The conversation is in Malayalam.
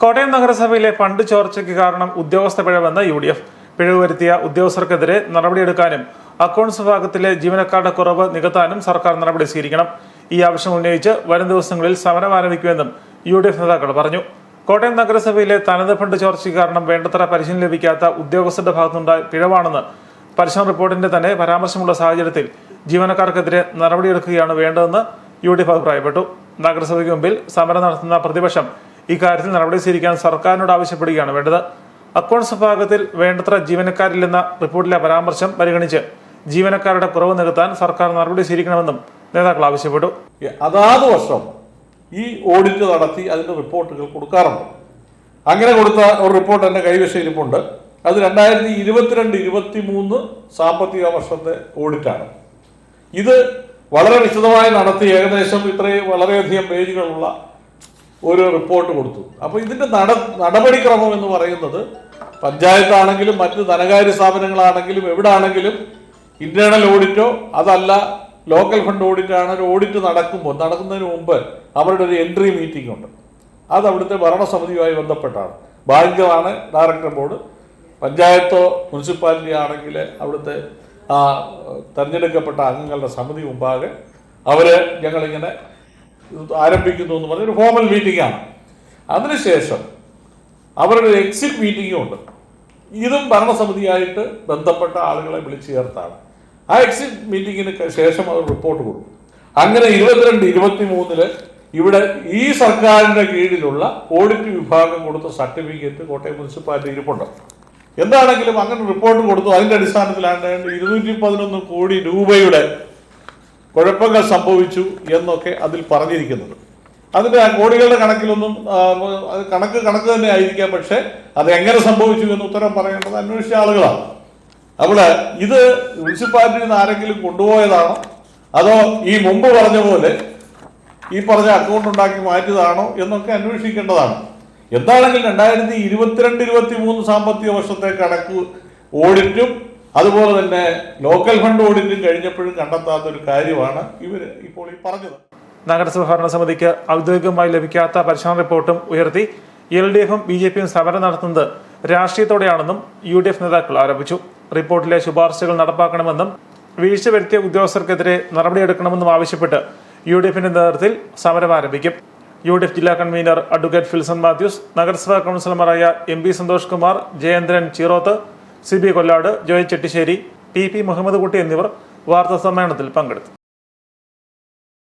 കോട്ടയം നഗരസഭയിലെ ഫണ്ട് ചോർച്ചയ്ക്ക് കാരണം ഉദ്യോഗസ്ഥ പിഴവെന്ന് യു ഡി എഫ്. പിഴവ് വരുത്തിയ ഉദ്യോഗസ്ഥർക്കെതിരെ നടപടിയെടുക്കാനും അക്കൗണ്ട്സ് വിഭാഗത്തിലെ ജീവനക്കാരുടെ കുറവ് നികത്താനും സർക്കാർ നടപടി സ്വീകരിക്കണം. ഈ ആവശ്യം ഉന്നയിച്ച് വരും ദിവസങ്ങളിൽ സമരം ആരംഭിക്കുമെന്നും യു ഡി എഫ് നേതാക്കൾ പറഞ്ഞു. കോട്ടയം നഗരസഭയിലെ തനത് ഫണ്ട് ചോർച്ചയ്ക്ക് കാരണം വേണ്ടത്ര പരിശീലനം ലഭിക്കാത്ത ഉദ്യോഗസ്ഥരുടെ ഭാഗത്തുണ്ടായ പിഴവാണെന്ന് പരിശോധന റിപ്പോർട്ടിന്റെ തന്നെ പരാമർശമുള്ള സാഹചര്യത്തിൽ ജീവനക്കാർക്കെതിരെ നടപടിയെടുക്കുകയാണ് വേണ്ടതെന്ന് യു ഡി എഫ് അഭിപ്രായപ്പെട്ടു. നഗരസഭയ്ക്ക് മുമ്പിൽ സമരം നടത്തുന്ന പ്രതിപക്ഷം ഇക്കാര്യത്തിൽ നടപടി സ്വീകരിക്കാൻ സർക്കാരിനോട് ആവശ്യപ്പെടുകയാണ്. വേണ്ടത് അക്കൗണ്ട്സ് വിഭാഗത്തിൽ വേണ്ടത്ര ജീവനക്കാരില്ലെന്ന റിപ്പോർട്ടിലെ പരാമർശം പരിഗണിച്ച് ജീവനക്കാരുടെ കുറവ് നികത്താൻ സർക്കാർ നടപടി സ്വീകരിക്കണമെന്നും നേതാക്കൾ ആവശ്യപ്പെട്ടു. അതാത് വർഷം ഈ ഓഡിറ്റ് നടത്തി അതിന്റെ റിപ്പോർട്ടുകൾ കൊടുക്കാറുണ്ട്. അങ്ങനെ കൊടുത്ത ഒരു റിപ്പോർട്ട് കൈവശം ഇരിപ്പുണ്ട് അത് രണ്ടായിരത്തി ഇരുപത്തിരണ്ട് ഇരുപത്തി മൂന്ന് സാമ്പത്തിക വർഷത്തെ ഓഡിറ്റാണ്. ഇത് വളരെ വിശദമായി നടത്തി ഏകദേശം ഇത്രയും വളരെയധികം പേജുകളുള്ള ഒരു റിപ്പോർട്ട് കൊടുത്തു. അപ്പോൾ ഇതിന്റെ നട നടപടിക്രമം എന്ന് പറയുന്നത് പഞ്ചായത്താണെങ്കിലും മറ്റ് ധനകാര്യ സ്ഥാപനങ്ങളാണെങ്കിലും എവിടെ ആണെങ്കിലും ഇന്റേണൽ ഓഡിറ്റോ അതല്ല ലോക്കൽ ഫണ്ട് ഓഡിറ്റ് ആണ് ഒരു ഓഡിറ്റ് നടക്കുമ്പോൾ നടക്കുന്നതിന് മുമ്പ് അവരുടെ ഒരു എൻട്രി മീറ്റിംഗ് ഉണ്ട്. അത് അവിടുത്തെ ഭരണസമിതിയുമായി ബന്ധപ്പെട്ടാണ്. ബാങ്കാണ് ഡയറക്ടർ ബോർഡ് പഞ്ചായത്തോ മുനിസിപ്പാലിറ്റി ആണെങ്കിൽ അവിടുത്തെ ആ തെരഞ്ഞെടുക്കപ്പെട്ട അംഗങ്ങളുടെ സമിതി മുമ്പാകെ അവർ ഞങ്ങളിങ്ങനെ ആരംഭിക്കുന്നു എന്ന് പറഞ്ഞ ഒരു ഫോമൽ മീറ്റിംഗ് ആണ്. അതിനുശേഷം അവരുടെ എക്സിറ്റ് മീറ്റിംഗും ഉണ്ട്. ഇതും ഭരണസമിതിയായിട്ട് ബന്ധപ്പെട്ട ആളുകളെ വിളിച്ചു ചേർത്താണ്. ആ എക്സിറ്റ് മീറ്റിങ്ങിന് ശേഷം അവർ റിപ്പോർട്ട് കൊടുക്കും. അങ്ങനെ ഇരുപത്തിരണ്ട് ഇരുപത്തി മൂന്നിൽ ഇവിടെ ഈ സർക്കാരിന്റെ കീഴിലുള്ള ഓഡിറ്റ് വിഭാഗം കൊടുത്ത സർട്ടിഫിക്കറ്റ് കോട്ടയം മുനിസിപ്പാലിറ്റി ഇരിപ്പുണ്ട്. എന്താണെങ്കിലും അങ്ങനെ റിപ്പോർട്ട് കൊടുത്തു. അതിന്റെ അടിസ്ഥാനത്തിലാണ് ഇരുന്നൂറ്റി പതിനൊന്ന് കോടി രൂപയുടെ കുഴപ്പങ്ങൾ സംഭവിച്ചു എന്നൊക്കെ അതിൽ പറഞ്ഞിരിക്കുന്നത്. ആ കോടികളുടെ കണക്കിലൊന്നും കണക്ക് കണക്ക് തന്നെ ആയിരിക്കാം പക്ഷെ അത് എങ്ങനെ സംഭവിച്ചു എന്ന് ഉത്തരം പറയേണ്ടത് അന്വേഷിച്ച ആളുകളാണ്. അപ്പോൾ ഇത് മുനിസിപ്പാലിറ്റിയിൽ നിന്ന് ആരെങ്കിലും കൊണ്ടുപോയതാണോ? അതോ ഈ മുമ്പ് പറഞ്ഞ പോലെ ഈ പറഞ്ഞ അക്കൗണ്ട് ഉണ്ടാക്കി മാറ്റിയതാണോ എന്നൊക്കെ അന്വേഷിക്കേണ്ടതാണ്. എന്താണെങ്കിൽ രണ്ടായിരത്തി ഇരുപത്തിരണ്ട് ഇരുപത്തി മൂന്ന് സാമ്പത്തിക വർഷത്തെ കണക്ക് ഓഡിറ്റും അതുപോലെ തന്നെ ലോക്കൽ ഫണ്ട് ഓഡിറ്റും കഴിഞ്ഞപ്പോഴും കണ്ടെത്താത്ത ഒരു കാര്യമാണ് ഇവർ ഇപ്പോൾ ഈ പറഞ്ഞത്. നഗരസഭ ഭരണസമിതിക്ക് ഔദ്യോഗികമായി ലഭിക്കാത്ത പരിശോധന റിപ്പോർട്ടും ഉയർത്തി എൽ ഡി എഫും ബി ജെ പിയും സമരം നടത്തുന്നത് രാഷ്ട്രീയത്തോടെയാണെന്നും യു ഡി എഫ് നേതാക്കൾ ആരോപിച്ചു. റിപ്പോർട്ടിലെ ശുപാർശകൾ നടപ്പാക്കണമെന്നും വീഴ്ച വരുത്തിയ ഉദ്യോഗസ്ഥർക്കെതിരെ നടപടിയെടുക്കണമെന്നും ആവശ്യപ്പെട്ട് യു ഡി എഫിന്റെ നേതൃത്വത്തിൽ സമരം ആരംഭിക്കും. യു ഡി എഫ് ജില്ലാ കൺവീനർ അഡ്വക്കേറ്റ് ഫിൽസൺ മാത്യൂസ് നഗരസഭാ കൗൺസിലർമാരായ M P Santhosh Kumar Jayendran Cheeroth C B Kollad Joy Chettissery T P Muhammad Kutty എന്നിവർ വാർത്താ സമ്മേളനത്തിൽ പങ്കെടുത്തു.